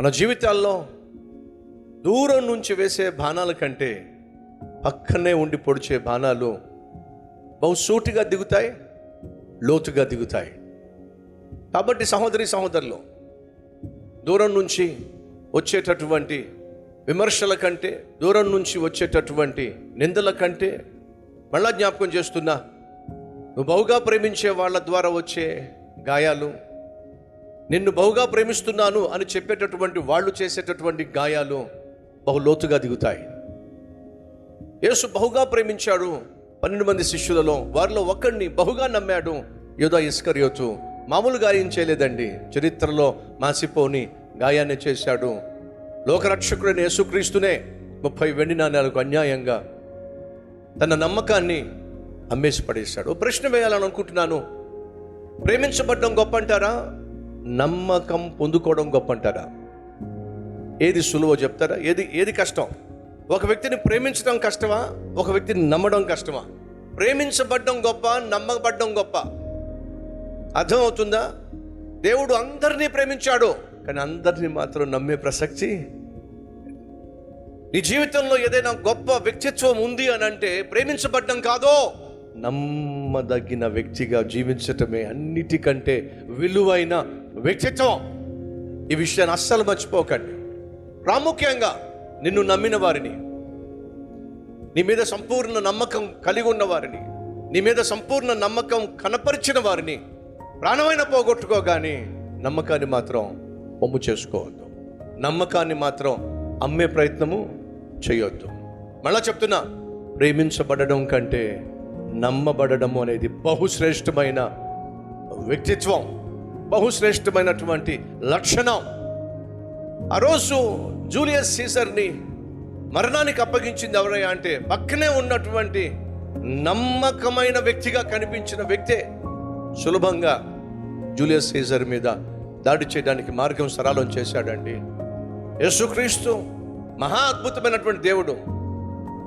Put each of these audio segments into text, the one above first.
మన జీవితాల్లో దూరం నుంచి వేసే బాణాల కంటే పక్కనే ఉండి పొడిచే బాణాలు బహుసూటిగా దిగుతాయి లోతుగా దిగుతాయి. కాబట్టి సహోదరి సహోదరులు దూరం నుంచి వచ్చేటటువంటి విమర్శల కంటే దూరం నుంచి వచ్చేటటువంటి నిందల కంటే మళ్ళా జ్ఞాపకం చేస్తున్నా నువ్వు బహుగా ప్రేమించే వాళ్ళ ద్వారా వచ్చే గాయాలు నిన్ను బహుగా ప్రేమిస్తున్నాను అని చెప్పేటటువంటి వాళ్ళు చేసేటటువంటి గాయాలు బహు లోతుగా దిగుతాయి. యేసు బహుగా ప్రేమించాడు. పన్నెండు మంది శిష్యులలో వారిలో ఒక్కడిని బహుగా నమ్మాడు యోధా ఇస్కర్యోతు. మామూలు గాయం చేయలేదండి. చరిత్రలో మాసిపోని గాయాన్ని చేశాడు. లోకరక్షకుడైన యేసుక్రీస్తునే ముప్పై వెండి నాణ్యాలకు అన్యాయంగా తన నమ్మకాన్ని అమ్మేసి పడేశాడు. ప్రశ్న వేయాలని అనుకుంటున్నాను ప్రేమించబడ్డం గొప్ప అంటారా నమ్మకం పొందుకోవడం గొప్ప అంటారా ఏది సులువో చెప్తారా? ఏది ఏది కష్టం? ఒక వ్యక్తిని ప్రేమించడం కష్టమా? ఒక వ్యక్తిని నమ్మడం కష్టమా? ప్రేమించబడ్డం గొప్ప నమ్మబడ్డం గొప్ప. అర్థమవుతుందా? దేవుడు అందరినీ ప్రేమించాడు కానీ అందరినీ మాత్రం నమ్మే ప్రసక్తి? నీ జీవితంలో ఏదైనా గొప్ప వ్యక్తిత్వం ఉంది అని అంటే ప్రేమించబడ్డం కాదో? నమ్మదగిన వ్యక్తిగా జీవించటమే అన్నిటికంటే విలువైన వ్యక్తిత్వం. ఈ విషయాన్ని అస్సలు మర్చిపోకండి. ప్రాముఖ్యంగా నిన్ను నమ్మిన వారిని నీ మీద సంపూర్ణ నమ్మకం కలిగి ఉన్న వారిని నీ మీద సంపూర్ణ నమ్మకం కనపరిచిన వారిని ప్రాణమైన పోగొట్టుకోగాని నమ్మకాన్ని మాత్రం పొమ్ము చేసుకోవద్దు. నమ్మకాన్ని మాత్రం అమ్మే ప్రయత్నము చేయొద్దు. మళ్ళా చెప్తున్నా ప్రేమించబడడం కంటే నమ్మబడము అనేది బహుశ్రేష్టమైన వ్యక్తిత్వం బహుశ్రేష్టమైనటువంటి లక్షణం. ఆ రోజు జూలియస్ సీసర్ని మరణానికి అప్పగించింది ఎవరయ్యా అంటే పక్కనే ఉన్నటువంటి నమ్మకమైన వ్యక్తిగా కనిపించిన వ్యక్తే సులభంగా జూలియస్ సీజర్ మీద దాడి చేయడానికి మార్గం సరళం చేశాడండి. యేసుక్రీస్తు మహా అద్భుతమైనటువంటి దేవుడు.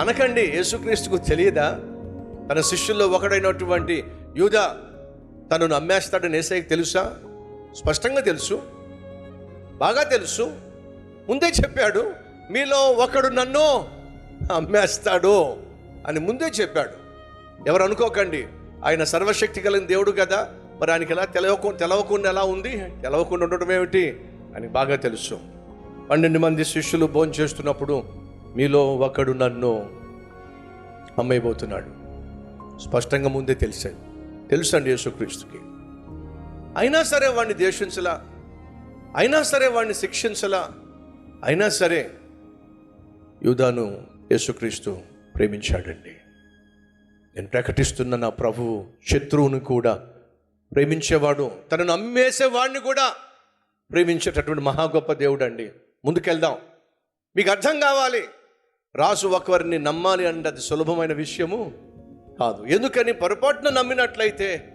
అనకండి యేసుక్రీస్తుకు తెలియదా? తన శిష్యుల్లో ఒకడైనటువంటి యూద తనను అమ్మేస్తాడని ఏసైకి తెలుసా? స్పష్టంగా తెలుసు. బాగా తెలుసు. ముందే చెప్పాడు మీలో ఒకడు నన్ను అమ్మేస్తాడు అని ముందే చెప్పాడు. ఎవరు అనుకోకండి ఆయన సర్వశక్తి కలిగిన దేవుడు కదా. మరి ఆయనకి ఎలా తెలవకు తెలవకుండా ఎలా ఉంది? తెలవకుండా ఉండటం ఏమిటి? అని బాగా తెలుసు. పన్నెండు మంది శిష్యులు భోజనం చేస్తున్నప్పుడు మీలో ఒకడు నన్ను అమ్మైపోతున్నాడు స్పష్టంగా ముందే తెలిసాడు తెలుసండి యేసుక్రీస్తుకి. అయినా సరే వాడిని ద్వేషించలా? అయినా సరే వాడిని శిక్షించలా? అయినా సరే యూదాను యేసుక్రీస్తు ప్రేమించాడండి. నేను ప్రకటిస్తున్న నా ప్రభువు శత్రువును కూడా ప్రేమించేవాడు తనను అమ్మేసేవాడిని కూడా ప్రేమించేటటువంటి మహా గొప్ప దేవుడు అండి ముందుకెళ్దాం. మీకు అర్థం కావాలి. రాజు ఒకరిని నమ్మాలి అంటే అది సులభమైన విషయము. కాదు. ఎందుకని పొరపాటున నమ్మినట్లయితే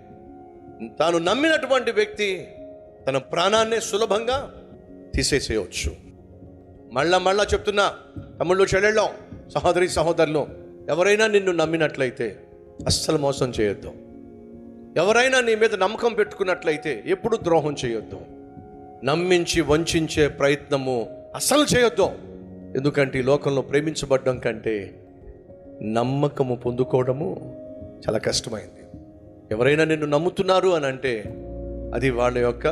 తాను నమ్మినటువంటి వ్యక్తి తన ప్రాణాన్నే సులభంగా తీసేసేయవచ్చు మళ్ళా మళ్ళా చెప్తున్నా తమ్ముళ్ళు చెల్లెళ్ళం సహోదరి సహోదరులు ఎవరైనా నిన్ను నమ్మినట్లయితే అస్సలు మోసం చేయొద్దు. ఎవరైనా నీ మీద నమ్మకం పెట్టుకున్నట్లయితే ఎప్పుడు ద్రోహం చేయొద్దు. నమ్మించి వంచే ప్రయత్నము అస్సలు చేయొద్దు. ఎందుకంటే ఈ లోకంలో ప్రేమించబడ్డం కంటే నమ్మకము పొందుకోవడము చాలా కష్టమైంది. ఎవరైనా నిన్ను నమ్ముతున్నారు అని అంటే అది వాళ్ళ యొక్క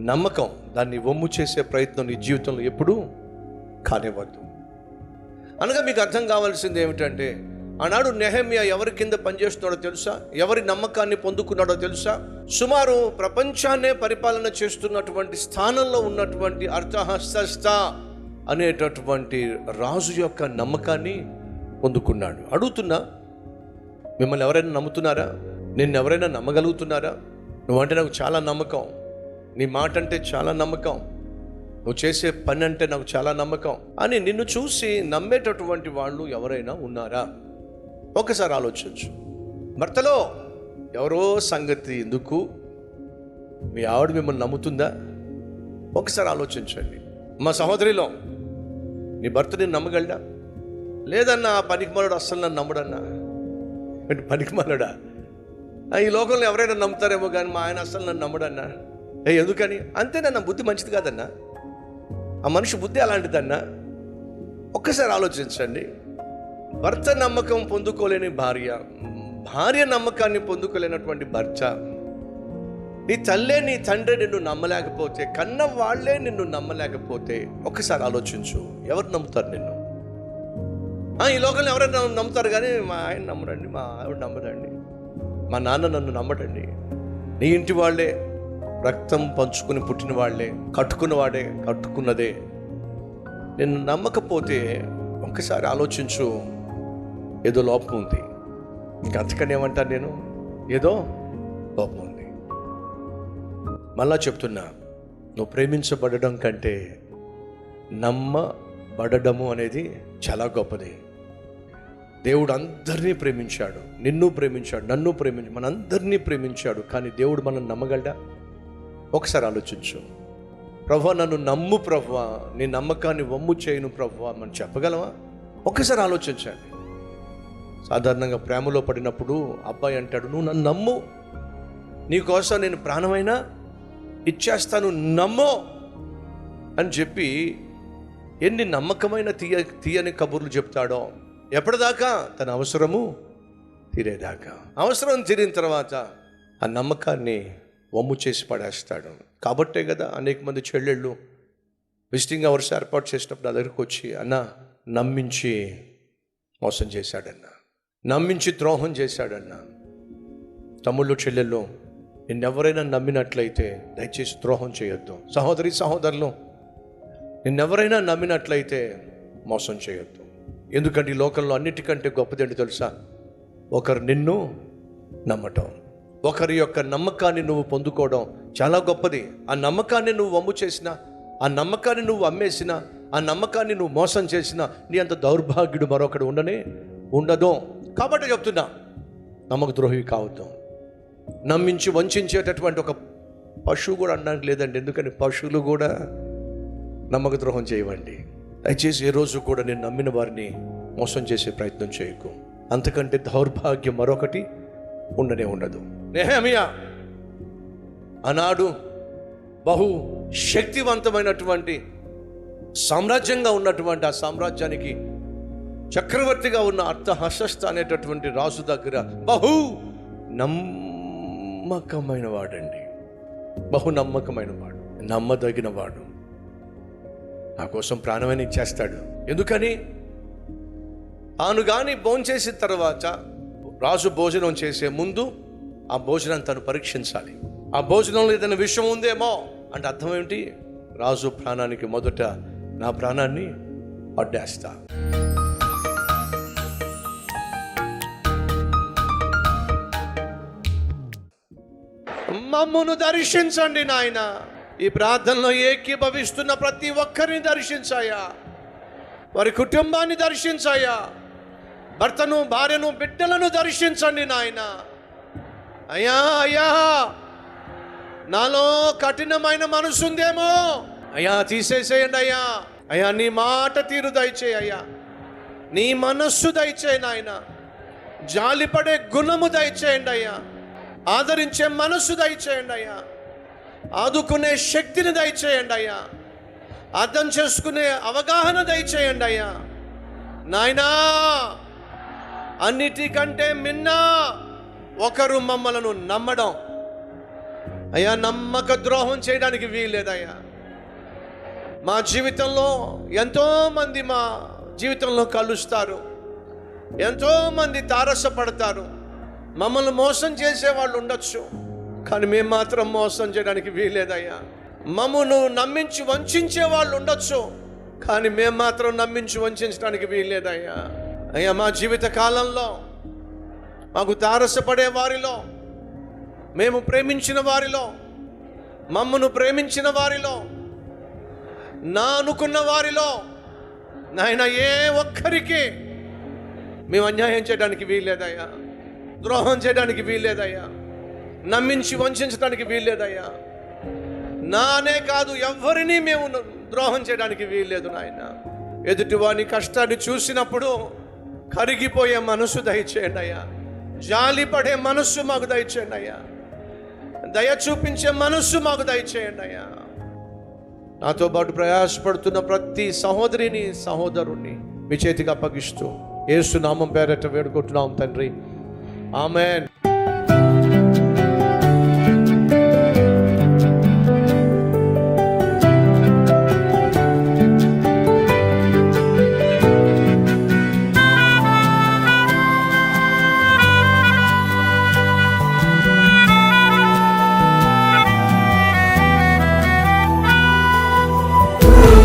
నమ్మకం. దాన్ని వమ్ము చేసే ప్రయత్నం నీ జీవితంలో ఎప్పుడూ కానివ్వద్దు. అనగా మీకు అర్థం కావాల్సింది ఏమిటంటే ఆనాడు నెహమ్య ఎవరి కింద పనిచేస్తున్నాడో తెలుసా? ఎవరి నమ్మకాన్ని పొందుకున్నాడో తెలుసా? సుమారు ప్రపంచాన్నే పరిపాలన చేస్తున్నటువంటి స్థానంలో ఉన్నటువంటి అర్థహస్త అనేటటువంటి రాజు యొక్క నమ్మకాన్ని పొందుకున్నాడు. అడుగుతున్నా మిమ్మల్ని ఎవరైనా నమ్ముతున్నారా? నిన్ను ఎవరైనా నమ్మగలుగుతున్నారా? నువ్వంటే నాకు చాలా నమ్మకం. నీ మాట అంటే చాలా నమ్మకం. నువ్వు చేసే పని అంటే నాకు చాలా నమ్మకం. అని నిన్ను చూసి నమ్మేటటువంటి వాళ్ళు ఎవరైనా ఉన్నారా? ఒకసారి ఆలోచించు. భర్తలో ఎవరో సంగతి ఎందుకు? మీ ఆవిడ మిమ్మల్ని నమ్ముతుందా? ఒకసారి ఆలోచించండి. మా సహోదరిలో నీ భర్త నేను నమ్మగలడా? లేదన్నా ఆ పనికిమాలుడు అస్సలు నన్ను నమ్మడన్నా? అంటే పనికిమాలుడా? ఆ, ఈ లోకంలో ఎవరైనా నమ్ముతారేమో కానీ మా ఆయన అస్సలు నన్ను నమ్మడన్నా? ఏ ఎందుకని? అంతేనా బుద్ధి మంచిది కాదన్నా. ఆ మనిషి బుద్ధి అలాంటిదన్నా? ఒక్కసారి ఆలోచించండి. భర్త నమ్మకం పొందుకోలేని భార్య భార్య నమ్మకాన్ని పొందుకోలేనటువంటి భర్త నీ తల్లే నీ తండ్రి నిన్ను నమ్మలేకపోతే కన్న వాళ్ళే నిన్ను నమ్మలేకపోతే ఒక్కసారి ఆలోచించు. ఎవరు నమ్ముతారు నిన్ను? ఈ లోకంలో ఎవరైనా నమ్ముతారు కానీ మా ఆయన నమ్మడండి మా ఆవిడ నమ్మడండి మా నాన్న నన్ను నమ్మటండి. నీ ఇంటి వాళ్ళే రక్తం పంచుకుని పుట్టిన వాళ్ళే కట్టుకున్న వాడే కట్టుకున్నదే. నేను నమ్మకపోతే ఒక్కసారి ఆలోచించు ఏదో లోపం ఉంది. ఇంక అంతకని ఏమంటాను నేను? ఏదో లోపం ఉంది. మళ్ళా చెప్తున్నా నువ్వు ప్రేమించబడడం కంటే నమ్మబడము అనేది చాలా గొప్పది. దేవుడు అందరినీ ప్రేమించాడు. నిన్ను ప్రేమించాడు నన్ను ప్రేమించి మనందరినీ ప్రేమించాడు. కానీ దేవుడు మనం నమ్మగలడా? ఒకసారి ఆలోచించు. ప్రభు నన్ను నమ్ము ప్రభు నీ నమ్మకాన్ని వమ్ము చేయను ప్రభు మనం చెప్పగలవా? ఒకసారి ఆలోచించండి. సాధారణంగా ప్రేమలో పడినప్పుడు అబ్బాయి అంటాడు నువ్వు నన్ను నమ్ము. నీకోసం నేను ప్రాణమైనా ఇచ్చేస్తాను నమ్మో అని చెప్పి ఎన్ని నమ్మకమైన తీయ తీయని కబుర్లు చెప్తాడో ఎప్పటిదాకా తన అవసరము తీరేదాకా. అవసరం తీరిన తర్వాత ఆ నమ్మకాన్ని వమ్ము చేసి పడేస్తాడు. కాబట్టే కదా అనేక మంది చెల్లెళ్ళు విజిటింగ్ అవర్స్ ఏర్పాటు చేసినప్పుడు నా దగ్గరకు వచ్చి అన్న నమ్మించి మోసం చేశాడన్న. నమ్మించి ద్రోహం చేశాడన్న. తమ్ముళ్ళు చెల్లెళ్ళు నిన్నెవరైనా నమ్మినట్లయితే దయచేసి ద్రోహం చేయొద్దు. సహోదరి సహోదరులు నిన్నెవరైనా నమ్మినట్లయితే మోసం చేయొద్దు. ఎందుకంటే ఈ లోకంలో అన్నిటికంటే గొప్పదేంటి తెలుసా? ఒకరు నిన్ను నమ్మటం. ఒకరి యొక్క నమ్మకాన్ని నువ్వు పొందుకోవడం చాలా గొప్పది. ఆ నమ్మకాన్ని నువ్వు వమ్ము చేసినా ఆ నమ్మకాన్ని నువ్వు అమ్మేసినా ఆ నమ్మకాన్ని నువ్వు మోసం చేసినా నీ అంత దౌర్భాగ్యుడు మరొకడు ఉండనే ఉండదు. కాబట్టి చెప్తున్నా నమ్మక ద్రోహి కావద్దు. నమ్మించి వంచేటటువంటి ఒక పశువు కూడా అనడానికి లేదండి. ఎందుకని? పశువులు కూడా నమ్మక ద్రోహం చేయవండి. దయచేసి ఏ రోజు కూడా నేను నమ్మిన వారిని మోసం చేసే ప్రయత్నం చేయకు. అంతకంటే దౌర్భాగ్యం మరొకటి ఉండనే ఉండదు. నెహమియా! ఆనాడు బహు శక్తివంతమైనటువంటి సామ్రాజ్యంగా ఉన్నటువంటి ఆ సామ్రాజ్యానికి చక్రవర్తిగా ఉన్న అర్థహస్త అనేటటువంటి రాజు దగ్గర బహు నమ్మకమైన వాడండి. బహు నమ్మకమైన వాడు నమ్మదగిన వాడు. నా కోసం ప్రాణమైన ఇచ్చేస్తాడు. ఎందుకని? తాను కానీ భోంచేసిన తర్వాత రాజు భోజనం చేసే ముందు ఆ భోజనం తను పరీక్షించాలి. ఆ భోజనంలో ఏదైనా విషయం ఉందేమో అంటే అర్థం ఏమిటి? రాజు ప్రాణానికి మొదట నా ప్రాణాన్ని అడ్డేస్తా మమ్మను దర్శించండి నాయన. ఈ ప్రార్థనలో ఏకీభవిస్తున్న ప్రతి ఒక్కరిని దర్శించాయా? వారి కుటుంబాన్ని దర్శించాయా? భర్తను భార్యను బిడ్డలను దర్శించండి నాయన. అయ్యా అయ్యా! నాలో కఠినమైన మనసు ఉందేమో అయ్యా తీసేసేయండి అయ్యా. అయ్యా నీ మాట తీరు దయచేయి అయ్యా. నీ మనస్సు దయచేయి నాయన. జాలిపడే గుణము దయచేయండి అయ్యా. ఆదరించే మనస్సు దయచేయండి అయ్యా. ఆదుకునే శక్తిని దయచేయండి అయ్యా. అర్థం చేసుకునే అవగాహన దయచేయండి అయ్యా. నాయనా అన్నిటికంటే మిన్న ఒకరు మమ్మలను నమ్మడం. అయ్యా నమ్మక ద్రోహం చేయడానికి వీల్లేదయ్యా. మా జీవితంలో ఎంతోమంది మా జీవితంలో కలుస్తారు. ఎంతోమంది తారసపడతారు. మమ్మల్ని మోసం చేసే వాళ్ళు ఉండొచ్చు. కానీ మేము మాత్రం మోసం చేయడానికి వీలేదయ్యా మమ్మను నమ్మించి వంచే వాళ్ళు ఉండొచ్చు కానీ మేము మాత్రం నమ్మించి వంచడానికి వీల్లేదయ్యా. అయ్యా మా జీవిత కాలంలో మాకు తారసపడే వారిలో మేము ప్రేమించిన వారిలో మమ్మను ప్రేమించిన వారిలో నా అనుకున్న వారిలో నాయన ఏ ఒక్కరికి మేము అన్యాయం చేయడానికి వీల్లేదయ్యా. ద్రోహం చేయడానికి వీల్లేదయ్యా. నమ్మించి వంచడానికి వీల్లేదయ్యా. నానే కాదు ఎవరిని మేము ద్రోహం చేయడానికి వీల్లేదు నాయన. ఎదుటివాని కష్టాన్ని చూసినప్పుడు కరిగిపోయే మనసు దయచేయండి అయ్యా. జాలిపడే మనస్సు మాకు దయచేయండి అయ్యా. దయ చూపించే మనస్సు మాకు దయచేయండి అయ్యా. నాతో పాటు ప్రయాసపడుతున్న ప్రతి సహోదరిని సహోదరుణ్ణి మీ చేతికి అప్పగిస్తూ ఏసునామం పేరట వేడుకుంటున్నాం తండ్రి. ఆమెన్.